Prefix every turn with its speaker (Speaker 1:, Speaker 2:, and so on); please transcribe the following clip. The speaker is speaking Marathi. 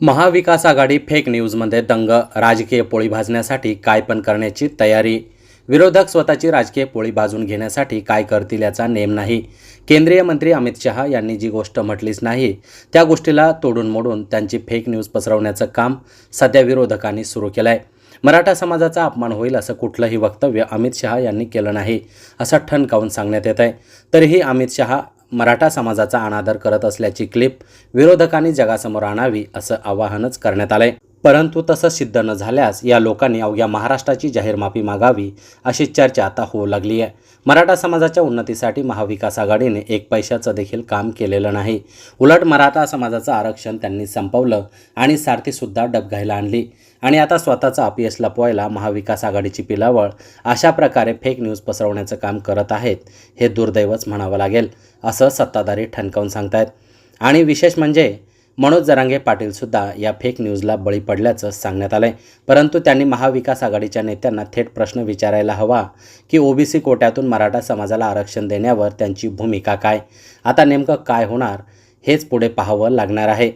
Speaker 1: महाविकास आघाडी फेक न्यूजमध्ये दंग राजकीय पोळी भाजण्यासाठी काय पण करण्याची तयारी. विरोधक स्वतःची राजकीय पोळी भाजून घेण्यासाठी काय करतील याचा नेम नाही. केंद्रीय मंत्री अमित शहा यांनी जी गोष्ट म्हटलीच नाही त्या गोष्टीला तोडून मोडून त्यांची फेक न्यूज पसरवण्याचं काम सध्या विरोधकांनी सुरू केलं आहे मराठा समाजाचा अपमान होईल असं कुठलंही वक्तव्य अमित शहा यांनी केलं नाही असं ठणकावून सांगण्यात येत आहे तरीही अमित शहा मराठा समाजाचा अनादर करत असल्याची क्लिप विरोधकांनी जगासमोर आणावी असं आवाहनच करण्यात आलंय. परंतु तसं सिद्ध न झाल्यास या लोकांनी अवघ्या महाराष्ट्राची जाहीर माफी मागावी अशी चर्चा आता होऊ लागली आहे. मराठा समाजाच्या उन्नतीसाठी महाविकास आघाडीने एक पैशाचं देखील काम केलेलं नाही. उलट मराठा समाजाचं आरक्षण त्यांनी संपवलं आणि सारथीसुद्धा डबघायला आणली. आणि आता स्वतःचा अपयश लपवायला महाविकास आघाडीची पिलावळ अशा प्रकारे फेक न्यूज पसरवण्याचं काम करत आहेत हे दुर्दैवच म्हणावं लागेल असं सत्ताधारी ठणकावून सांगतायत. आणि विशेष म्हणजे मनोज जरांगे पाटीलसुद्धा या फेक न्यूजला बळी पडल्याचं सांगण्यात आलंय. परंतु त्यांनी महाविकास आघाडीच्या नेत्यांना थेट प्रश्न विचारायला हवा की ओबीसी कोट्यातून मराठा समाजाला आरक्षण देण्यावर त्यांची भूमिका काय? आता नेमकं काय होणार हेच पुढे पाहावं लागणार आहे.